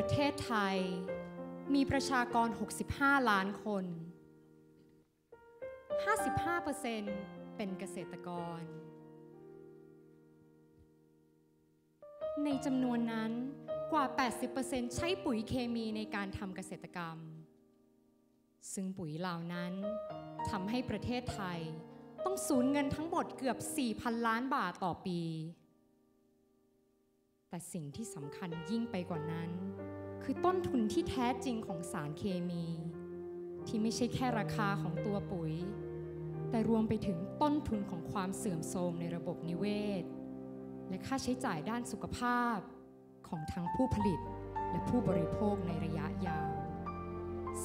ประเทศไทย มีประชากร 65 ล้านคน 55%เป็นเกษตรกร ในจำนวนนั้นกว่า 80%ใช้ปุ๋ยเคมีในการทำเกษตรกรรม ซึ่งปุ๋ยเหล่านั้นทำให้ประเทศไทยต้องสูญเงินทั้งหมดเกือบ 4,000 ล้านบาทต่อปี แต่สิ่งที่สำคัญยิ่งไปกว่านั้น คือต้นทุนที่แท้จริงของสารเคมี ที่ไม่ใช่แค่ราคาของตัวปุ๋ย แต่รวมไปถึงต้นทุนของความเสื่อมโทรมในระบบนิเวศ และค่าใช้จ่ายด้านสุขภาพของทั้งผู้ผลิตและผู้บริโภคในระยะยาว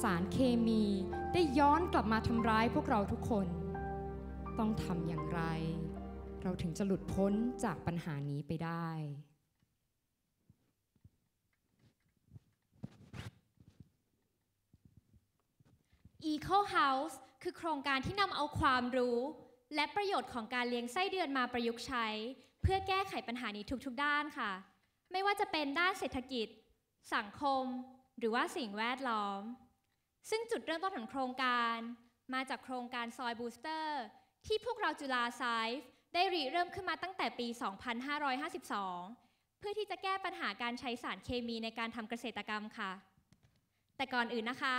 สารเคมีได้ย้อนกลับมาทำร้ายพวกเราทุกคน ต้องทำอย่างไร เราถึงจะหลุดพ้นจากปัญหานี้ไปได้ Eco House คือโครงการที่นำเอาความรู้ และประโยชน์ของการเลี้ยงไส้เดือนมาประยุกต์ใช้ เพื่อแก้ไขปัญหานี้ทุกๆด้านค่ะ ไม่ว่าจะเป็นด้านเศรษฐกิจ สังคม หรือว่าสิ่งแวดล้อม ซึ่งจุดเริ่มต้นของโครงการ มาจากโครงการซอยบูสเตอร์ที่พวกเราจุฬาไซฟ์ได้ริเริ่มขึ้นมาตั้งแต่ปี 2552 เพื่อที่จะแก้ปัญหาการใช้สารเคมีในการทำเกษตรกรรมค่ะ แต่ก่อนอื่นนะคะ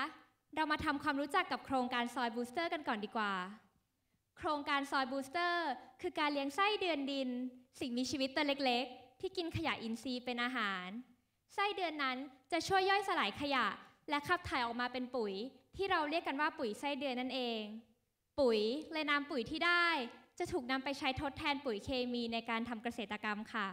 เรามาทำความรู้จักกับโครงการซอยบูสเตอร์กันก่อนดีกว่า โครงการซอยบูสเตอร์ คือการเลี้ยงไส้เดือนดิน สิ่งมีชีวิตตัวเล็กๆ ที่กินขยะอินทรีย์เป็นอาหาร ไส้เดือนนั้นจะช่วยย่อยสลายขยะ และขับถ่ายออกมาเป็นปุ๋ย ที่เราเรียกกันว่าปุ๋ยไส้เดือนนั่นเอง ปุ๋ยและน้ำปุ๋ยที่ได้ จะถูกนำไปใช้ทดแทนปุ๋ยเคมีในการทำเกษตรกรรมค่ะ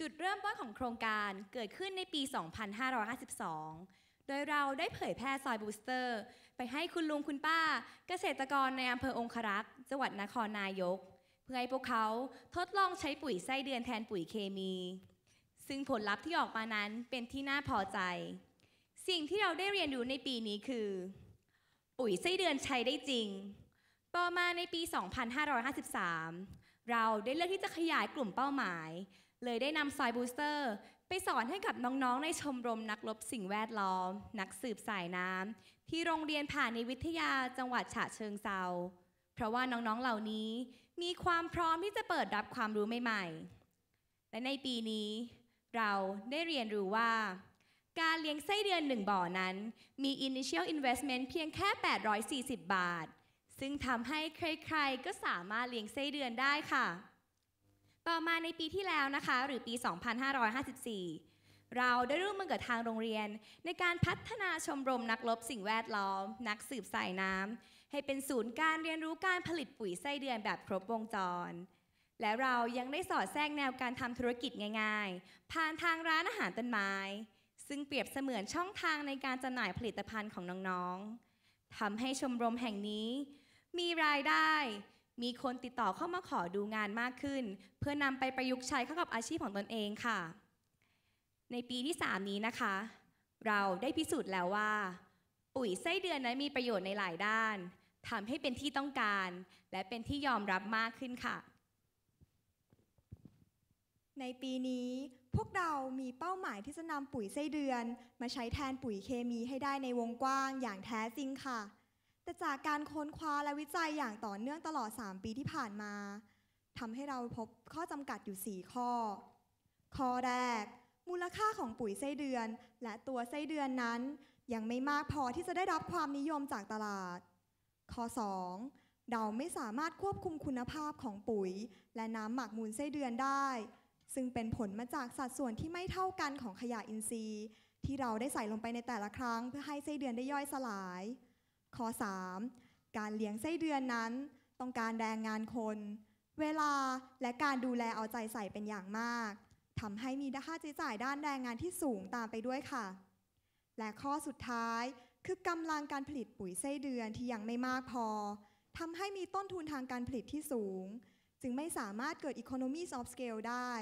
จุดเริ่มต้นของโครงการเกิดขึ้นในปี 2552 โดยเราได้เผยแพร่ซอยบูสเตอร์ ไปให้คุณลุงคุณป้า เกษตรกรในอำเภอองครักษ์จังหวัดนครนายก เพื่อให้พวกเขาทดลองใช้ปุ๋ยไส้เดือนแทนปุ๋ยเคมี ซึ่งผลลัพธ์ที่ออกมานั้นเป็นที่น่าพอใจ สิ่งที่เราได้เรียนรู้ในปีนี้คือ ปุ๋ยไส้เดือนใช้ได้จริง ต่อมาในปี 2553 เราได้เลือกที่จะขยายกลุ่มเป้าหมาย เลยได้นำซอยบูสเตอร์ ไปสอนให้กับน้องๆ ในชมรมนักลบสิ่งแวดล้อม นักสืบสายน้ำที่โรงเรียนผ่านในวิทยาจังหวัดฉะเชิงเซาเพราะว่าน้องๆเหล่านี้มีความพร้อมที่จะเปิดรับความรู้ใหม่ๆ และในปีนี้ เราได้เรียนรู้ว่า การเลี้ยงไส้เดือนหนึ่งบ่อนั้น มี initial investment เพียงแค่ 840 บาท ซึ่งทำให้ใครๆ ก็สามารถเลี้ยงไส้เดือนได้ค่ะ ต่อมาในปีที่แล้วนะคะ หรือปี 2554 เราได้ร่วมมือกับทางโรงเรียน ในการพัฒนาชมรมนักลบสิ่งแวดล้อม นักสืบสายน้ำให้เป็นศูนย์การเรียนรู้การผลิตปุ๋ยไส้เดือนแบบครบวงจร และเรายังได้สอดแทรกแนวการทำธุรกิจง่าย ๆ ผ่านทางร้านอาหารต้นไม้ ซึ่งเปรียบเสมือนช่องทางในการจำหน่ายผลิตภัณฑ์ของน้องๆทำให้ชมรมแห่งนี้ มีรายได้ มีคนติดต่อเข้ามาขอดูงานมากขึ้น เพื่อนำไปประยุกต์ใช้เข้ากับอาชีพของตนเองค่ะ ในปีที่ 3 นี้นะคะ เราได้พิสูจน์แล้วว่า ปุ๋ยไส้เดือนนั้นมีประโยชน์ในหลายด้านทำให้เป็นที่ต้องการ และเป็นที่ยอมรับมากขึ้นค่ะ ในปีนี้พวกเรามีเป้าหมายที่จะนำปุ๋ยไส้เดือน มาใช้แทนปุ๋ยเคมีให้ได้ในวงกว้างอย่างแท้จริงค่ะ แต่จากการค้นคว้าและวิจัยอย่างต่อเนื่องตลอด 3 ปีที่ผ่านมาทำให้เราพบข้อจำกัดอยู่ 4 ข้อ ข้อแรก มูลค่าของปุ๋ยไส้เดือน และตัวไส้เดือนนั้น ยังไม่มากพอที่จะได้รับความนิยมจากตลาด ข้อ 2 เราไม่สามารถควบคุมคุณภาพของปุ๋ย และน้ำหมักมูลไส้เดือนได้ ซึ่งเป็นผลมาจากสัดส่วนที่ไม่เท่ากันของขยะอินทรีย์ ที่เราได้ใส่ลงไปในแต่ละครั้งเพื่อให้ไส้เดือนได้ย่อยสลาย ข้อ 3. การเลี้ยงไส้เดือนนั้น ต้องการแรงงานคน เวลาและการดูแลเอาใจใส่เป็นอย่างมากทำให้มีค่าใช้จ่ายด้านแรงงานที่สูงตามไปด้วยค่ะ และข้อสุดท้ายคือกำลังการผลิตปุ๋ยไส้เดือนที่ยังไม่มากพอทำให้มีต้นทุนทางการผลิตที่สูง จึงไม่สามารถเกิด economies of scale ได้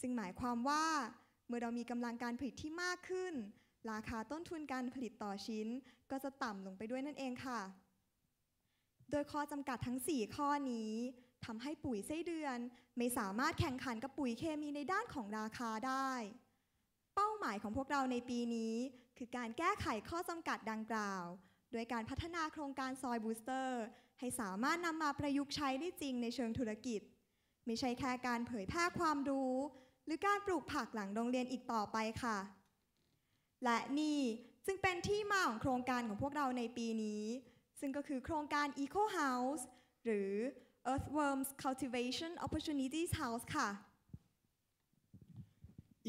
ซึ่งหมายความว่า เมื่อเรามีกำลังการผลิตที่มากขึ้น ราคาต้นทุนการผลิตต่อชิ้น ก็จะต่ำลงไปด้วยนั่นเองค่ะ โดยข้อจำกัดทั้ง 4 ข้อนี้ทำให้ปุ๋ยไส้เดือน ไม่สามารถแข่งขันกับปุ๋ยเคมีในด้านของราคาได้ เป้าหมายของพวกเราในปีนี้ คือการแก้ไขข้อจำกัดดังกล่าว โดยการพัฒนาโครงการซอยบูสเตอร์ ให้สามารถนำมาประยุกต์ใช้ได้จริงในเชิงธุรกิจ ไม่ใช่แค่การเผยแพร่ความรู้ หรือการปลูกผักหลังโรงเรียนอีกต่อไปค่ะ และนี่จึงเป็นที่มาของโครงการของพวกเราในปีนี้ ซึ่งก็คือโครงการ Eco House หรือ Earthworms Cultivation Opportunities House ค่ะ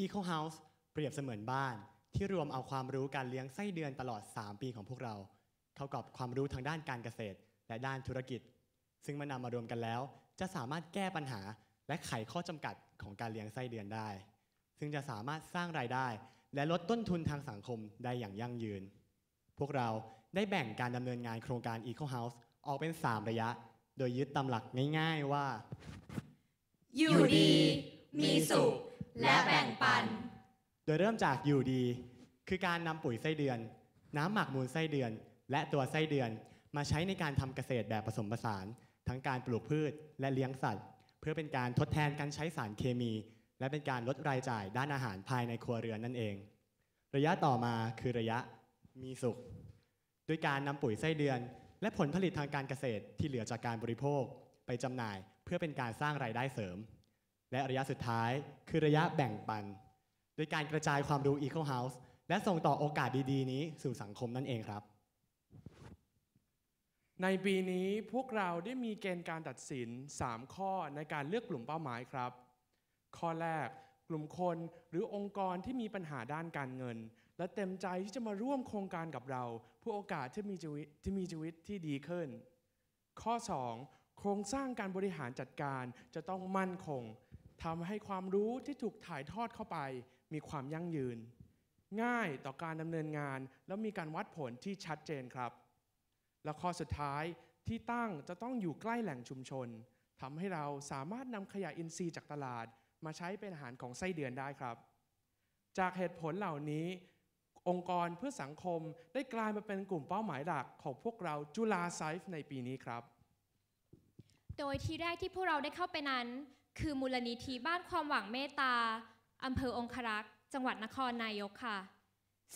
Eco House เปรียบเสมือนบ้านที่รวมเอาความรู้การเลี้ยงไส้เดือนตลอด 3 ปีของพวกเรา เข้ากับความรู้ทางด้านการเกษตร และด้านธุรกิจ ซึ่งมื่อนำมารวมกันแล้ว จะสามารถแก้ปัญหาและไขข้อจำกัดของการเลี้ยงไส้เดือนได้ ซึ่งจะสามารถสร้างรายได้ และลดต้นทุนทางสังคมได้อย่างยั่งยืน พวกเราได้แบ่งการดำเนินงานโครงการ Eco House ออกเป็น 3 ระยะ โดยยึดตามหลักง่ายๆว่า อยู่ดี มีสุข และแบ่งปัน โดยเริ่มจากอยู่ดี คือการนำปุ๋ยไส้เดือน น้ำหมักมูลไส้เดือน และตัวไส้เดือนมาใช้ในการทำเกษตรแบบผสมผสาน ทั้งการปลูกพืชและเลี้ยงสัตว์ เพื่อเป็นการทดแทนการใช้สารเคมี และเป็นการลดรายจ่ายด้านอาหารภายในครัวเรือนนั่นเอง ระยะต่อมาคือระยะมีสุข ด้วยการนำปุ๋ยไส้เดือน และผลผลิตทางการเกษตรที่เหลือจากการบริโภค ไปจำหน่ายเพื่อเป็นการสร้างรายได้เสริม และระยะสุดท้ายคือระยะแบ่งปัน โดยการกระจายความรู้ Eco House และส่งต่อโอกาสดีๆ นี้สู่สังคมนั่นเองครับ ในปีนี้พวกเราได้มีเกณฑ์การตัดสิน 3 ข้อในการเลือกกลุ่มเป้าหมายครับ ข้อแรกกลุ่มคนหรือองค์กรที่มีปัญหาด้านการเงิน และเต็มใจที่จะมาร่วมโครงการกับเราเพื่อโอกาสที่มีชีวิตที่มีชีวิตที่ดีขึ้น ข้อ 2 โครงสร้างการบริหารจัดการจะต้องมั่นคงทำให้ความรู้ที่ถูกถ่ายทอดเข้าไป มีความยั่งยืน ง่ายต่อการดำเนินงาน แล้วมีการวัดผลที่ชัดเจนครับ และข้อสุดท้ายที่ตั้งจะต้องอยู่ใกล้แหล่งชุมชนทำให้เราสามารถนำขยะอินทรีย์จากตลาด มาใช้เป็นอาหารของไส้เดือนได้ครับ จากเหตุผลเหล่านี้ องค์กรเพื่อสังคมได้กลายมาเป็นกลุ่มเป้าหมายหลักของพวกเราจุฬาไซฟ์ในปีนี้ครับ โดยที่แรกที่พวกเราได้เข้าไปนั้น คือมูลนิธิบ้านความหวังเมตตาอำเภอองครักษ์จังหวัดนครนายกค่ะ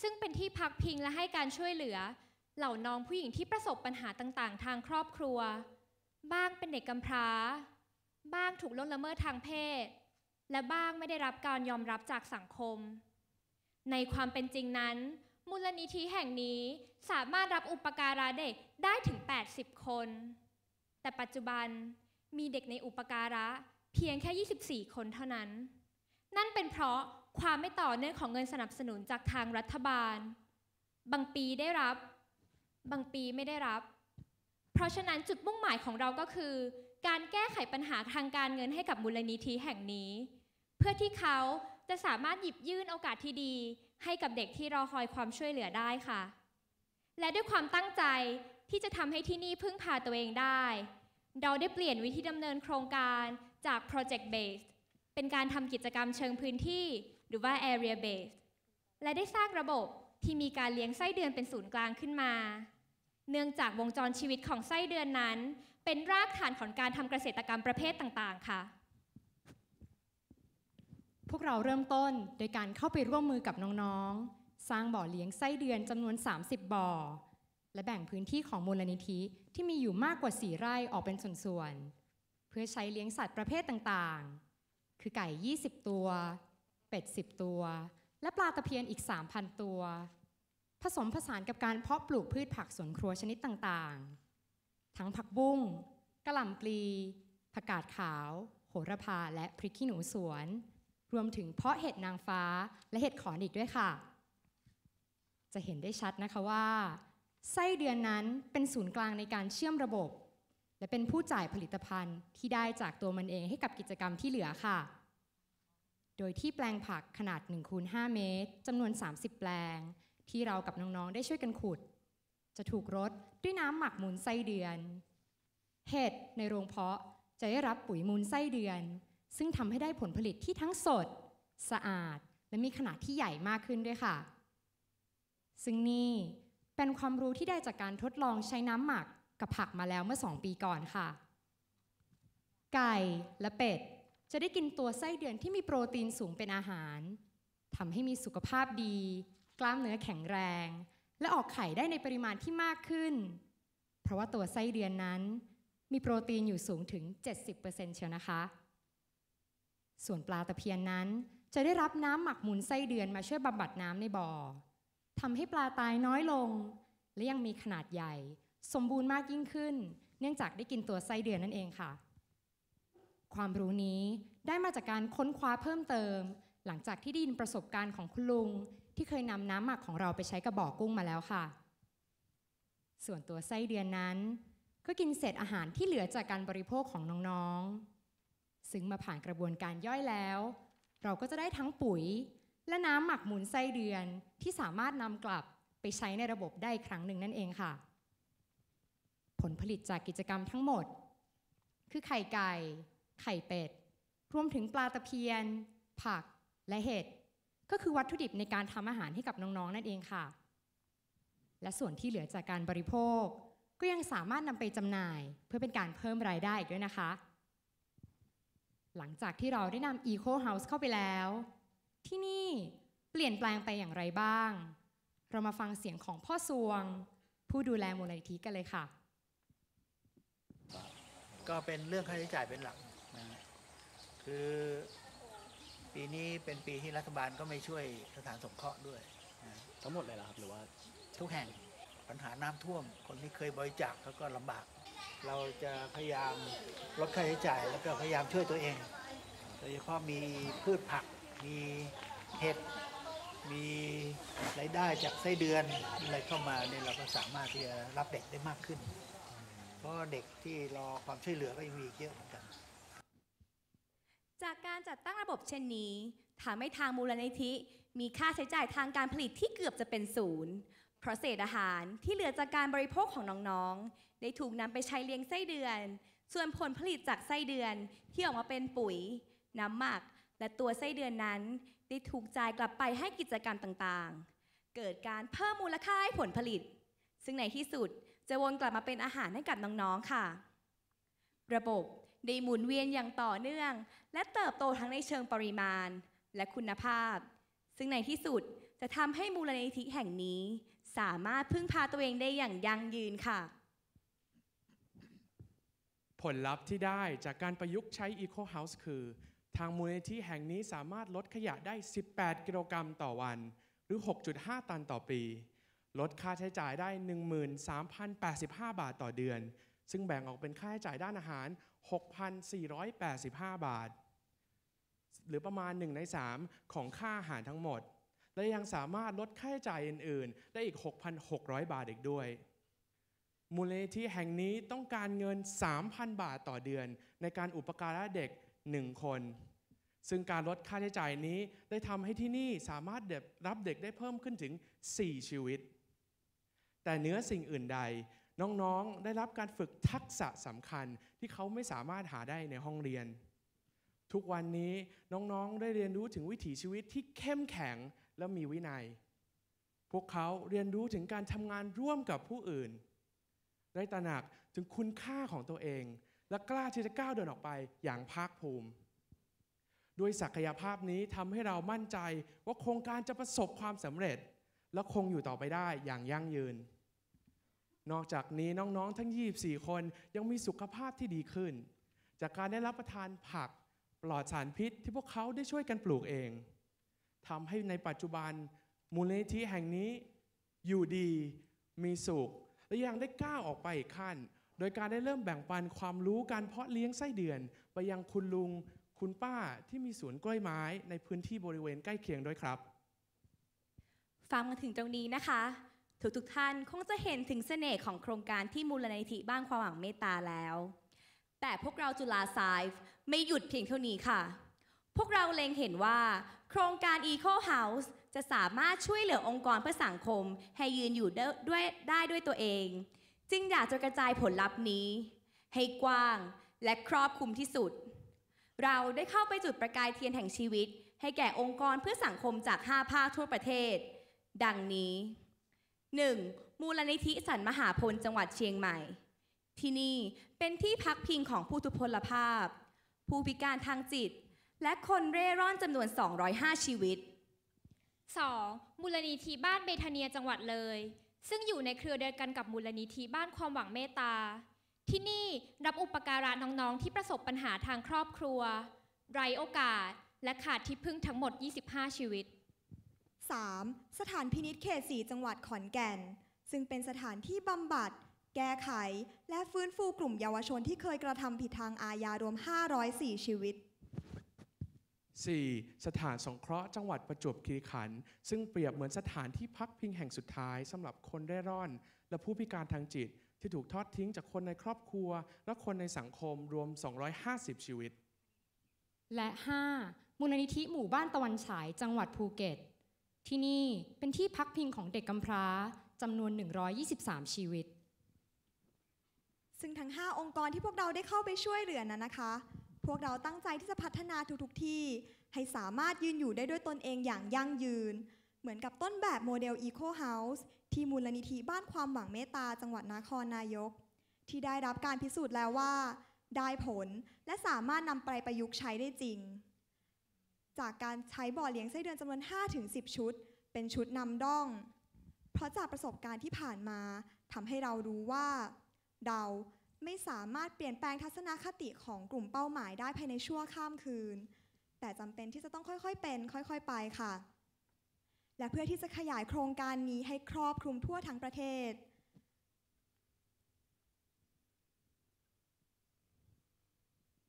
ซึ่งเป็นที่พักพิงและให้การช่วยเหลือ เหล่าน้องผู้หญิงที่ประสบปัญหาต่างๆ ทางครอบครัว บ้างเป็นเด็กกำพร้า บ้างถูกล่วงละเมิดทางเพศ และบ้างไม่ได้รับการยอมรับจากสังคม ในความเป็นจริงนั้น มูลนิธิแห่งนี้สามารถรับอุปการะเด็กได้ถึง 80 คน แต่ปัจจุบันมีเด็กในอุปการะเพียงแค่ 24 คนเท่านั้น นั่นเป็นเพราะความไม่ต่อเนื่องของเงินสนับสนุนจากทางรัฐบาล บางปีได้รับ บางปีไม่ได้รับ เพราะฉะนั้นจุดมุ่งหมายของเราก็คือ การแก้ไขปัญหาทางการเงินให้กับมูลนิธิแห่งนี้ เพื่อที่เขาจะสามารถหยิบยื่นโอกาสที่ดี ให้กับเด็กที่รอคอยความช่วยเหลือได้ค่ะ และด้วยความตั้งใจที่จะทำให้ที่นี่พึ่งพาตัวเองได้ เราได้เปลี่ยนวิธีดำเนินโครงการจาก project based เป็นการทำกิจกรรมเชิงพื้นที่ หรือว่า area based และได้สร้างระบบที่มีการเลี้ยงไส้เดือนเป็นศูนย์กลางขึ้นมา เนื่องจากวงจรชีวิตของไส้เดือนนั้น เป็นรากฐานของการทำเกษตรกรรมประเภทต่างๆ ค่ะ พวกเราเริ่มต้นโดยการเข้าไปร่วมมือกับน้องๆ สร้างบ่อเลี้ยงไส้เดือนจำนวน 30 บ่อ และแบ่งพื้นที่ของมูลนิธิที่มีอยู่มากกว่า4ไร่ออกเป็นส่วนๆ เพื่อใช้เลี้ยงสัตว์ประเภทต่างๆ คือไก่ 20 ตัว เป็ด 10 ตัว และปลาตะเพียนอีก 3,000 ตัว ผสมผสานกับการเพาะปลูกพืชผักสวนครัวชนิดต่างๆ ทั้งผักบุ้งกระหล่ำปลีผักกาดขาว โหระพาและพริกขี้หนูสวน รวมถึงเพาะเห็ดนางฟ้าและเห็ดขอนอีกด้วยค่ะ จะเห็นได้ชัดนะคะว่า ไส้เดือนนั้นเป็นศูนย์กลางในการเชื่อมระบบ และเป็นผู้จ่ายผลิตภัณฑ์ที่ได้จากตัวมันเองให้กับกิจกรรมที่เหลือค่ะ โดยที่แปลงผักขนาด1คูณ5เมตรจำนวน 30 แปลง ที่เรากับน้องๆได้ช่วยกันขุด จะถูกรด ด้วยน้ำหมักมูลไส้เดือน เห็ดในโรงเพาะจะได้รับปุ๋ยมูลไส้เดือน ซึ่งทำให้ได้ผลผลิตที่ทั้งสด สะอาด และมีขนาดที่ใหญ่มากขึ้นด้วยค่ะ ซึ่งนี่เป็นความรู้ที่ได้จากการทดลองใช้น้ำหมักกับผักมาแล้วเมื่อ 2 ปีก่อนค่ะ ไก่และเป็ดจะได้กินตัวไส้เดือนที่มีโปรตีนสูงเป็นอาหารทำให้มีสุขภาพดี กล้ามเนื้อแข็งแรง และออกไข่ได้ในปริมาณที่มากขึ้น เพราะว่าตัวไส้เดือนนั้น มีโปรตีนอยู่สูงถึง 70%เชียวนะคะ ส่วนปลาตะเพียนนั้น จะได้รับน้ำหมักหมุนไส้เดือนมาช่วยบำบัดน้ำในบ่อทำให้ปลาตายน้อยลง และยังมีขนาดใหญ่ สมบูรณ์มากยิ่งขึ้น เนื่องจากได้กินตัวไส้เดือนนั่นเองค่ะ ความรู้นี้ได้มาจากการค้นคว้าเพิ่มเติม หลังจากที่ได้ยินประสบการณ์ของคุณลุง ที่เคยนำน้ำหมักของเราไปใช้กระบอกกุ้งมาแล้วค่ะ ส่วนตัวไส้เดือนนั้น ก็กินเศษอาหารที่เหลือจากการบริโภคของน้องๆ ซึ่งมาผ่านกระบวนการย่อยแล้ว เราก็จะได้ทั้งปุ๋ย และน้ำหมักหมุนไส้เดือนที่สามารถนำกลับไปใช้ในระบบได้อีกครั้งหนึ่งนั่นเองค่ะ ผลผลิตจากกิจกรรมทั้งหมด คือไข่ไก่ ไข่เป็ด รวมถึงปลาตะเพียน ผักและเห็ด ก็คือวัตถุดิบในการทำอาหารให้กับน้องๆนั่นเองค่ะ และส่วนที่เหลือจากการบริโภค ก็ยังสามารถนำไปจำหน่าย เพื่อเป็นการเพิ่มรายได้อีกด้วยนะคะ หลังจากที่เราได้นำ Eco House เข้าไปแล้ว ที่นี่เปลี่ยนแปลงไปอย่างไรบ้าง เรามาฟังเสียงของพ่อสวง ผู้ดูแลมูลนิธิกันเลยค่ะ ก็เป็นเรื่องค่าใช้จ่ายเป็นหลักนะคือ นี้เป็นปีที่รัฐบาลก็ไม่ช่วยสถานสงเคราะห์ด้วยนะทั้งหมดเลยเหรอครับหรือว่าทุกแห่งปัญหาน้ำท่วม คนที่เคยบริจาคเขาก็ลำบาก เราจะพยายามลดค่าใช้จ่ายแล้วก็พยายามช่วยตัวเอง โดยเฉพาะมีพืชผัก มีเห็ด มีรายได้จากไส้เดือนอะไรเข้ามาเนี่ยเราก็สามารถที่จะรับเด็กได้มากขึ้น เพราะเด็กที่รอความช่วยเหลือก็ยังมีอีกเยอะเหมือนกัน จากการ จัดตั้งระบบเช่นนี้ทำให้ทางมูลนิธิ มีค่าใช้จ่ายทางการผลิตที่เกือบจะเป็นศูนย์เพราะเศษอาหารที่เหลือจากการบริโภคของน้องๆ ได้ถูกนำไปใช้เลี้ยงไส้เดือน ส่วนผลผลิตจากไส้เดือนที่ออกมาเป็นปุ๋ย น้ำหมัก และตัวไส้เดือนนั้น ได้ถูกจ่ายกลับไปให้กิจกรรมต่างๆ เกิดการเพิ่มมูลค่าให้ผลผลิต ซึ่งในที่สุดจะวนกลับมาเป็นอาหารให้กับน้องๆ ค่ะ ระบบ ได้หมุนเวียนอย่างต่อเนื่อง และเติบโตทั้งในเชิงปริมาณและคุณภาพ ซึ่งในที่สุดจะทำให้มูลนิธิแห่งนี้ สามารถพึ่งพาตัวเองได้อย่างยั่งยืนค่ะ ผลลัพธ์ที่ได้จากการประยุกต์ใช้ Eco House คือ ทางมูลนิธิแห่งนี้สามารถลดขยะได้ 18 กิโลกรัมต่อวัน หรือ 6.5 ตันต่อปี ลดค่าใช้จ่ายได้ 13,085 บาทต่อเดือน ซึ่งแบ่งออกเป็นค่าใช้จ่ายด้านอาหาร 6,485 บาท หรือประมาณ 1 ใน 3 ของค่าอาหารทั้งหมด และยังสามารถลดค่าใช้จ่ายอื่น ๆ ได้อีก 6,600 บาทอีกด้วย มูลนิธิแห่งนี้ต้องการเงิน 3,000 บาทต่อเดือน ในการอุปการะเด็ก 1 คน ซึ่งการลดค่าใช้จ่ายนี้ได้ทำให้ที่นี่สามารถรับเด็กได้เพิ่มขึ้นถึง 4 ชีวิต แต่เนื้อสิ่งอื่นใด น้องๆ ได้รับการฝึกทักษะสำคัญที่เขาไม่สามารถหาได้ในห้องเรียน ทุกวันนี้น้องๆ ได้เรียนรู้ถึงวิถีชีวิตที่เข้มแข็งและมีวินัย พวกเขาเรียนรู้ถึงการทำงานร่วมกับผู้อื่น ได้ตระหนักถึงคุณค่าของตัวเอง และกล้าที่จะก้าวเดินออกไปอย่างภาคภูมิด้วยศักยภาพนี้ทำให้เรามั่นใจว่าโครงการจะประสบความสำเร็จ และคงอยู่ต่อไปได้อย่างยั่งยืน นอกจากนี้น้องๆ ทั้ง 24 คนยังมีสุขภาพที่ดีขึ้น จากการได้รับประทานผักปลอดสารพิษที่พวกเขาได้ช่วยกันปลูกเองทำให้ในปัจจุบันมูลนิธิแห่งนี้อยู่ดีมีสุข และยังได้ก้าวออกไปอีกขั้น โดยการได้เริ่มแบ่งปันความรู้การเพาะเลี้ยงไส้เดือน ไปยังคุณลุง คุณป้าที่มีสวนกล้วยไม้ในพื้นที่บริเวณใกล้เคียงด้วยครับ ฟังมาถึงตรงนี้นะคะ ทุกทุกๆท่านคงจะเห็นถึงเสน่ห์ของโครงการที่มูลนิธิบ้านความหวังเมตตาแล้ว แต่พวกเราจุฬาไซฟ์ไม่หยุดเพียงเท่านี้ค่ะ พวกเราเล็งเห็นว่า โครงการ Eco House จะสามารถช่วยเหลือองค์กรเพื่อสังคม ให้ยืนอยู่ได้ด้วยได้ด้วยตัวเอง จึงอยากจะกระจายผลลัพธ์นี้ ให้กว้างและครอบคลุมที่สุด เราได้เข้าไปจุดประกายเทียนแห่งชีวิต ให้แก่องค์กรเพื่อสังคมจาก 5 ภาคทั่วประเทศ ดังนี้ 1. มูลนิธิสันมหาพลจังหวัดเชียงใหม่ ที่นี่เป็นที่พักพิงของผู้ทุพพลภาพ ผู้พิการทางจิต และคนเร่ร่อนจำนวน 205 ชีวิต 2. มูลนิธิบ้านเบธาเนียจังหวัดเลย ซึ่งอยู่ในเครือเดียวกันกับมูลนิธิบ้านความหวังเมตตา ที่นี่รับอุปการะน้องๆ ที่ประสบปัญหาทางครอบครัว ไร้โอกาส และขาดที่พึ่งทั้งหมด 25 ชีวิต 3. สถานพินิษเขตสีจังหวัดขอนแก่น ซึ่งเป็นสถานที่บำบัด แก้ไข และฟื้นฟูกลุ่มเยาวชนที่เคยกระทำผิดทางอาญารวม 504 ชีวิต 4. สถานสงเคราะห์จังหวัดประจวบคีรีขันธ์ซึ่งเปรียบเหมือนสถานที่พักพิงแห่งสุดท้ายสำหรับคนเร่ร่อน และผู้พิการทางจิต ที่ถูกทอดทิ้งจากคนในครอบครัว และคนในสังคมรวม 250 ชีวิต และ 5. มูลนิธิหมู่บ้านตะวันฉายจังหวัดภูเก็ต ที่นี่เป็นที่พักพิงของเด็กกำพร้าจำนวน 123 ชีวิต ซึ่งทั้ง 5 องค์กรที่พวกเราได้เข้าไปช่วยเหลือนั้นนะคะ พวกเราตั้งใจที่จะพัฒนาทุกๆที่ ให้สามารถยืนอยู่ได้ด้วยตนเองอย่างยั่งยืน เหมือนกับต้นแบบโมเดล Eco House ที่มูลนิธิบ้านความหวังเมตตาจังหวัดนครนายก ที่ได้รับการพิสูจน์แล้วว่า ได้ผลและสามารถนำไปประยุกต์ใช้ได้จริง จากการใช้บ่อเลี้ยงไส้เดือนจำนวน 5-10 ชุด เป็นชุดนำด้อง เพราะจากประสบการณ์ที่ผ่านมาทำให้เรารู้ว่า เราไม่สามารถเปลี่ยนแปลงทัศนคติของกลุ่มเป้าหมายได้ภายในชั่วข้ามคืน แต่จำเป็นที่จะต้องค่อยๆ เป็น ค่อยๆ ไปค่ะ และเพื่อที่จะขยายโครงการนี้ให้ครอบคลุมทั่วทั้งประเทศ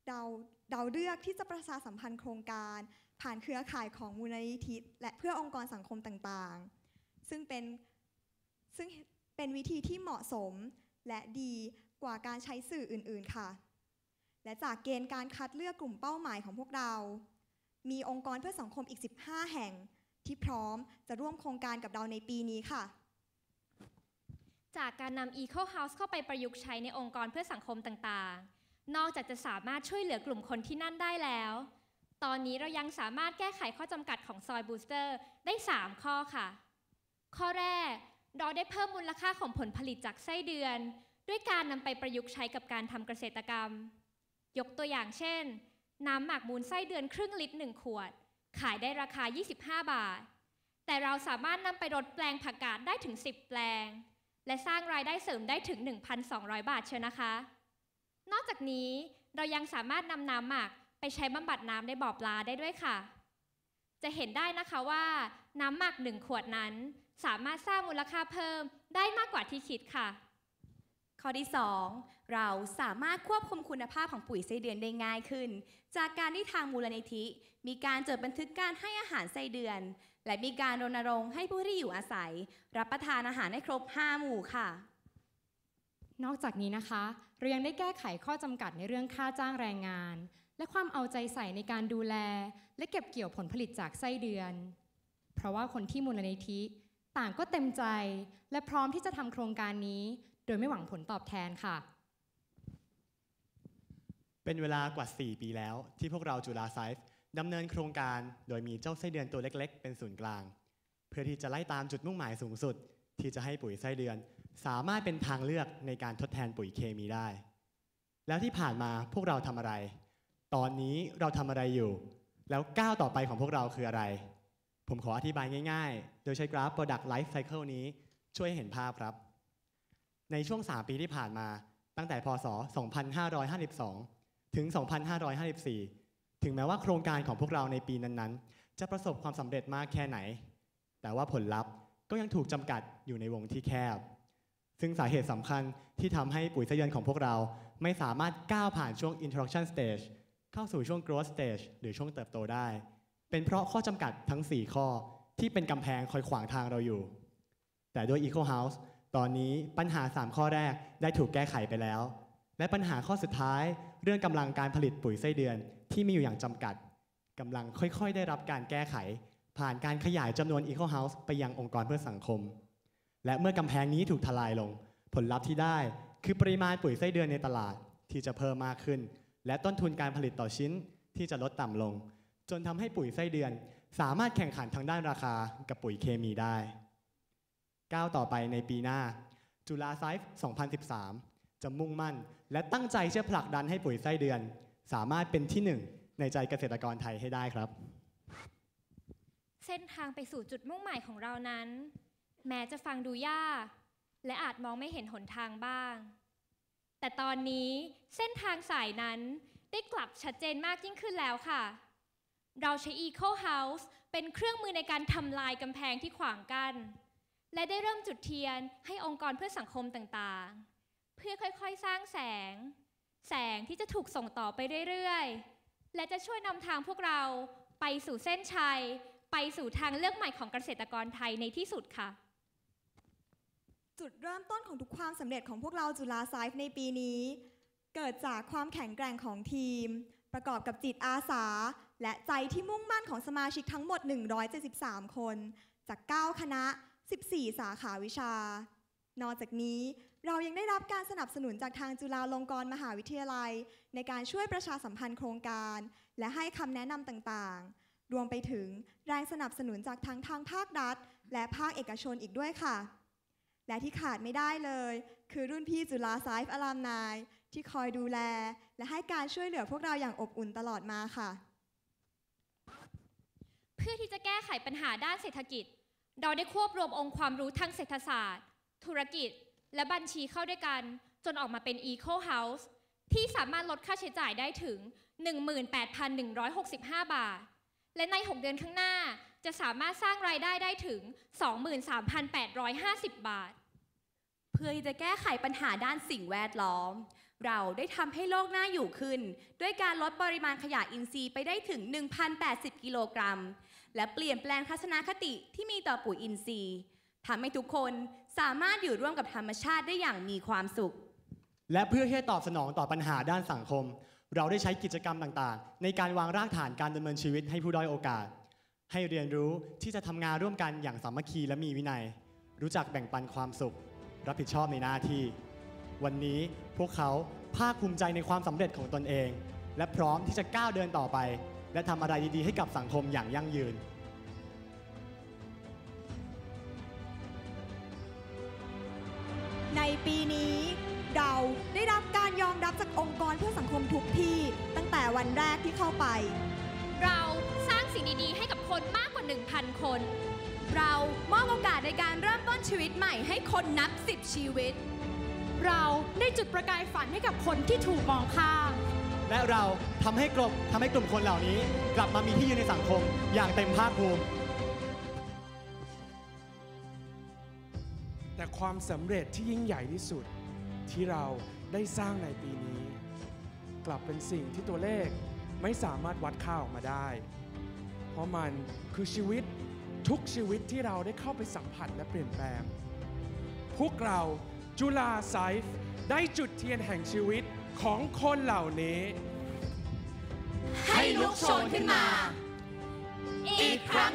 เราเราเลือกที่จะประชาสัมพันธ์โครงการ ผ่านเครือข่ายของมูลนิธิและเพื่อองค์กรสังคมต่างๆ ซึ่งเป็นซึ่งเป็นวิธีที่เหมาะสมและดีกว่าการใช้สื่ออื่นๆค่ะ และจากเกณฑ์การคัดเลือกกลุ่มเป้าหมายของพวกเรา มีองค์กรเพื่อสังคมอีก 15 แห่ง ที่พร้อมจะร่วมโครงการกับเราในปีนี้ค่ะ จากการนำ Eco House เข้าไปประยุกต์ใช้ในองค์กรเพื่อสังคมต่างๆ นอกจากจะสามารถช่วยเหลือกลุ่มคนที่นั่นได้แล้ว ตอนนี้เรายังสามารถแก้ไขข้อจำกัดของซอยบูสเตอร์ได้ 3 ข้อค่ะ ข้อแรก เราได้เพิ่มมูลค่าของผลผลิตจากไส้เดือน ด้วยการนำไปประยุกต์ใช้กับการทำเกษตรกรรม ยกตัวอย่างเช่น น้ำหมักมูลไส้เดือนครึ่งลิตร 1 ขวด ขายได้ราคา 25 บาท แต่เราสามารถนำไปรดแปลงผักกาดได้ถึง 10 แปลง และสร้างรายได้เสริมได้ถึง 1,200 บาทเชียวนะคะ นอกจากนี้เรายังสามารถนำน้ำหมัก ไปใช้บำบัดน้ำในบ่อปลาได้ด้วยค่ะ จะเห็นได้นะคะว่าน้ำหมัก1ขวดนั้น สามารถสร้างมูลค่าเพิ่มได้มากกว่าที่คิดค่ะ ข้อที่ 2 เราสามารถควบคุมคุณภาพของปุ๋ยไส้เดือนได้ง่ายขึ้น จากการที่ทางมูลนิธิ มีการจดบันทึกการให้อาหารไส้เดือน และมีการรณรงค์ให้ผู้ที่อยู่อาศัย รับประทานอาหารให้ครบ 5 หมู่ค่ะนอกจากนี้นะคะ เรายังได้แก้ไขข้อจำกัดในเรื่องค่าจ้างแรงงาน และความเอาใจใส่ในการดูแล และเก็บเกี่ยวผลผลิตจากไส้เดือน เพราะว่าคนที่มูลนิธิ ต่างก็เต็มใจ และพร้อมที่จะทำโครงการนี้ โดยไม่หวังผลตอบแทนค่ะ เป็นเวลากว่า 4 ปีแล้ว ที่พวกเราจุฬาไซฟ์ดำเนินโครงการโดยมีเจ้าไส้เดือนตัวเล็ก ๆ เป็นศูนย์กลาง เพื่อที่จะไล่ตามจุดมุ่งหมายสูงสุด ที่จะให้ปุ๋ยไส้เดือน สามารถเป็นทางเลือกในการทดแทนปุ๋ยเคมีได้ แล้วที่ผ่านมาพวกเราทำอะไร ตอนนี้เราทำอะไรอยู่ แล้วก้าวต่อไปของพวกเราคืออะไร ผมขออธิบายง่ายๆ โดยใช้กราฟ Product Life Cycle นี้ช่วยให้เห็นภาพครับ ในช่วง 3 ปีที่ผ่านมา ตั้งแต่พศ 2552 ถึง 2554 ถึงแม้ว่าโครงการของพวกเราในปีนั้นๆ จะประสบความสำเร็จมากแค่ไหน แต่ว่าผลลัพธ์ก็ยังถูกจำกัดอยู่ในวงที่แคบ ซึ่งสาเหตุสำคัญที่ทำให้ปุ๋ยส้เดือนของพวกเราไม่สามารถก้าวผ่านช่วง introduction stage เข้าสู่ช่วง growth stage หรือช่วงเติบโตได้ เป็นเพราะข้อจำกัดทั้ง 4 ข้อที่เป็นกำแพงคอยขวางทางเราอยู่ แต่ด้วย Eco House ตอนนี้ปัญหา 3 ข้อแรกได้ถูกแก้ไขไปแล้ว และปัญหาข้อสุดท้าย เรื่องกำลังการผลิตปุ๋ยไส้เดือนที่มีอยู่อย่างจำกัดกำลังค่อยๆ ได้รับการแก้ไข ผ่านการขยายจำนวน Eco House ไปยังองค์กรเพื่อสังคม และเมื่อกำแพงนี้ถูกทลายลง ผลลัพธ์ที่ได้คือปริมาณปุ๋ยไส้เดือนในตลาดที่จะเพิ่มมากขึ้น และต้นทุนการผลิตต่อชิ้นที่จะลดต่ำลง จนทำให้ปุ๋ยไส้เดือน สามารถแข่งขันทางด้านราคากับปุ๋ยเคมีได้ ก้าวต่อไปในปีหน้า จุฬาไซฟ์2013 จะมุ่งมั่น และตั้งใจจะผลักดันให้ปุ๋ยไส้เดือน สามารถเป็นที่หนึ่งในใจเกษตรกรไทยให้ได้ครับ เส้นทางไปสู่จุดมุ่งหมายของเรานั้น แม้จะฟังดูยาก และอาจมองไม่เห็นหนทางบ้าง แต่ตอนนี้เส้นทางสายนั้นได้กลับชัดเจนมากยิ่งขึ้นแล้วค่ะ เราใช้ Eco House เป็นเครื่องมือในการทำลายกำแพงที่ขวางกัน้นและได้เริ่มจุดเทียนให้องค์กรเพื่อสังคมต่างๆ เพื่อค่อยๆสร้างแสง แสงที่จะถูกส่งต่อไปเรื่อยๆ และจะช่วยนำทางพวกเราไปสู่เส้นชัย ไปสู่ทางเลือกใหม่ของเกษตรกรไทยในที่สุดค่ะ จุดเริ่มต้นของทุกความสำเร็จของพวกเราจุฬาไซฟ์ในปีนี้ เกิดจากความแข็งแกร่งของทีม ประกอบกับจิตอาสา และใจที่มุ่งมั่นของสมาชิกทั้งหมด 173 คน จาก 9 คณะ 14 สาขาวิชา นอกจากนี้เรายังได้รับการสนับสนุนจากทางจุฬาลงกรณ์มหาวิทยาลัย ในการช่วยประชาสัมพันธ์โครงการ และให้คำแนะนำต่างๆ รวมไปถึงแรงสนับสนุนจากทั้งทางภาครัฐ และภาคเอกชนอีกด้วยค่ะ และที่ขาดไม่ได้เลย คือรุ่นพี่จุฬาไซฟ์อารามนายที่คอยดูแล และให้การช่วยเหลือพวกเราอย่างอบอุ่นตลอดมาค่ะ เพื่อที่จะแก้ไขปัญหาด้านเศรษฐกิจ เราได้ควบรวมองค์ความรู้ทางเศรษฐศาสตร์ ธุรกิจ และบัญชีเข้าด้วยกัน จนออกมาเป็น Eco House ที่สามารถลดค่าใช้จ่ายได้ถึง 18,165 บาท และใน 6 เดือนข้างหน้า จะสามารถสร้างรายได้ได้ถึง 23,850 บาท เพื่อที่จะแก้ไขปัญหาด้านสิ่งแวดล้อม เราได้ทำให้โลกน่าอยู่ขึ้น ด้วยการลดปริมาณขยะอินทรีย์ไปได้ถึง 1,080 กิโลกรัม และเปลี่ยนแปลงทัศนคติที่มีต่อปุ๋ยอินทรีย์ทำให้ทุกคนสามารถอยู่ร่วมกับธรรมชาติได้อย่างมีความสุข และเพื่อที่ตอบสนองต่อปัญหาด้านสังคม เราได้ใช้กิจกรรมต่างๆ ในการวางรากฐานการดำเนินชีวิตให้ผู้ด้อยโอกาส ให้เรียนรู้ที่จะทำงานร่วมกันอย่างสามัคคีและมีวินัย รู้จักแบ่งปันความสุข รับผิดชอบในหน้าที่ วันนี้พวกเขาภาคภูมิใจในความสำเร็จของตนเอง และพร้อมที่จะก้าวเดินต่อไป และทำอะไรดีๆ ให้กับสังคมอย่างยั่งยืนในปีนี้เราได้รับการยอมรับจากองค์กรเพื่อสังคมทุกที่ ตั้งแต่วันแรกที่เข้าไป อบโอกาสในการเริ่มต้นชีวิตใหม่ให้คนนับสิบชีวิต เราได้จุดประกายฝันให้กับคนที่ถูกมองข้าม และเราทำให้กลุ่มทำให้กลุ่มคนเหล่านี้ กลับมามีที่ยืนในสังคมอย่างเต็มภาคภูมิ แต่ความสำเร็จที่ยิ่งใหญ่ที่สุดที่เราได้สร้างในปีนี้ กลับเป็นสิ่งที่ตัวเลขไม่สามารถวัดค่าออกมาได้ เพราะมันคือชีวิต ทุกชีวิตที่เราได้เข้าไปสัมผัสและเปลี่ยนแปลง พวกเราจุฬาไซฟ์ได้จุดเทียนแห่งชีวิตของคนเหล่านี้ ให้ลุกโชนขึ้นมา อีกครั้ง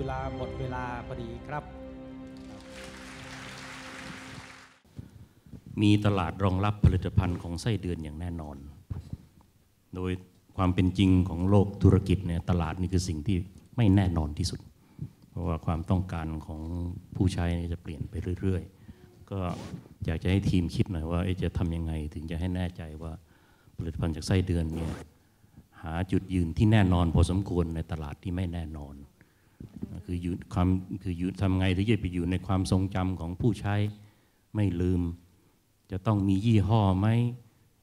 จุฬาหมดเวลาพอดีครับ มีตลาดรองรับผลิตภัณฑ์ของไส้เดือนอย่างแน่นอน โดยความเป็นจริงของโลกธุรกิจเนี่ยตลาดนี่คือสิ่งที่ไม่แน่นอนที่สุด เพราะว่าความต้องการของผู้ใช้จะเปลี่ยนไปเรื่อย ๆ ก็อยากจะให้ทีมคิดหน่อยว่าจะทำยังไงถึงจะให้แน่ใจว่าผลิตภัณฑ์จากไส้เดือนเนี่ยหาจุดยืนที่แน่นอนพอสมควรในตลาดที่ไม่แน่นอน คืออยู่ความคืออยู่ทำไงถึงจะไปอยู่ในความทรงจำของผู้ใช้ไม่ลืม จะต้องมียี่ห้อไหม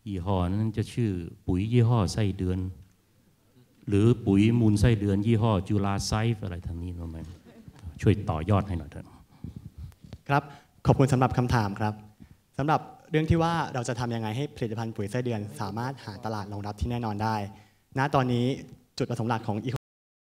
ยี่ห้อนั้นจะชื่อปุ๋ยยี่ห้อไส้เดือน หรือปุ๋ยมูลไส้เดือน ยี่ห้อจุลาไซฟ์อะไรทางนี้รู้ไหมช่วยต่อยอดให้หน่อยเถอะครับขอบคุณสำหรับคำถามครับสำหรับเรื่องที่ว่าเราจะทำยังไงให้ผลิตภัณฑ์ปุ๋ยไส้เดือน สามารถหาตลาดรองรับที่แน่นอนได้ ณตอนนี้จุดประสงค์หลักของ